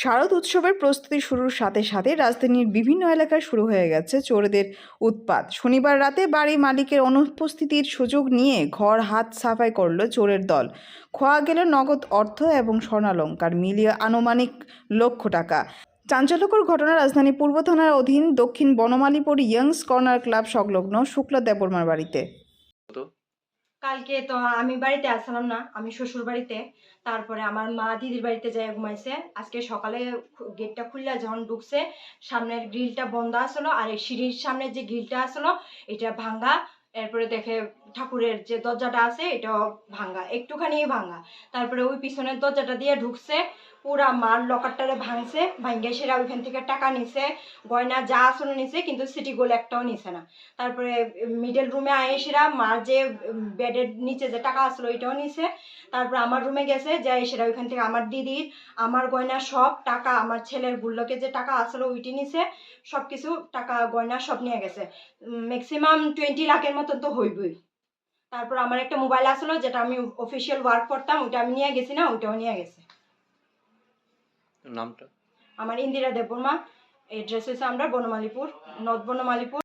শারদ উৎসবের প্রস্তুতি শুরুর সাথে সাথে রাজধানীর বিভিন্ন এলাকায় শুরু হয়ে গেছে চোরদের উৎপাত। শনিবার রাতে বাড়ি মালিকের অনুপস্থিতির সুযোগ নিয়ে ঘর হাত সাফাই করল চোরের দল। খোয়া গেল নগদ অর্থ এবং স্বর্ণালঙ্কার, মিলিয়ে আনুমানিক লক্ষ টাকা। চাঞ্চল্যকর ঘটনা রাজধানী পূর্ব থানার অধীন দক্ষিণ বনমালীপুর ইয়ংস কর্নার ক্লাব সংলগ্ন শুক্লা দেববর্মার বাড়িতে। কালকে তো আমি বাড়িতে আসলাম না, আমি শ্বশুর বাড়িতে। তারপরে আমার মা দিদির বাড়িতে যাই ঘুমাইছে। আজকে সকালে গেটটা খুললা, যখন ঢুকছে, সামনের গ্রিলটা বন্ধ আসলো, আর এই সিঁড়ির সামনে যে গ্রিলটা আসলো, এটা ভাঙ্গা। এরপরে দেখে ঠাকুরের যে দরজাটা আছে, এটাও ভাঙ্গা, একটুখানি ভাঙ্গা। তারপরে ওই পিছনের দরজাটা দিয়ে ঢুকছে, পুরা মার লকারটারে ভাঙছে ভাঙ্গে সেরা ওইখান থেকে টাকা নিছে, গয়না যা আসলো নিছে, কিন্তু সিটি গোল একটাও নিছে না। তারপরে মিডল রুমে আয়েসিরা মার যে বেডের নিচে যে টাকা আসলো ওইটাও নিছে। তারপর আমার রুমে গেছে যাই সেটা ওইখান থেকে আমার দিদির আমার গয়না সব টাকা, আমার ছেলের গুল্লকে যে টাকা আসলো ওইটি নিছে সব কিছু টাকা, গয়না সব নিয়ে গেছে। ম্যাক্সিমাম টোয়েন্টি লাখের মতন তো হইবই। তারপর আমার একটা মোবাইল আসলো যেটা আমি অফিসিয়াল ওয়ার্ক করতাম ওটা আমি নিয়ে গেছি না ওটাও নিয়ে গেছে। নামটা? আমার ইন্দিরা দেববর্মা এড্রেস হয়েছে আমরা বনমালীপুর নর্থ বনমালীপুর।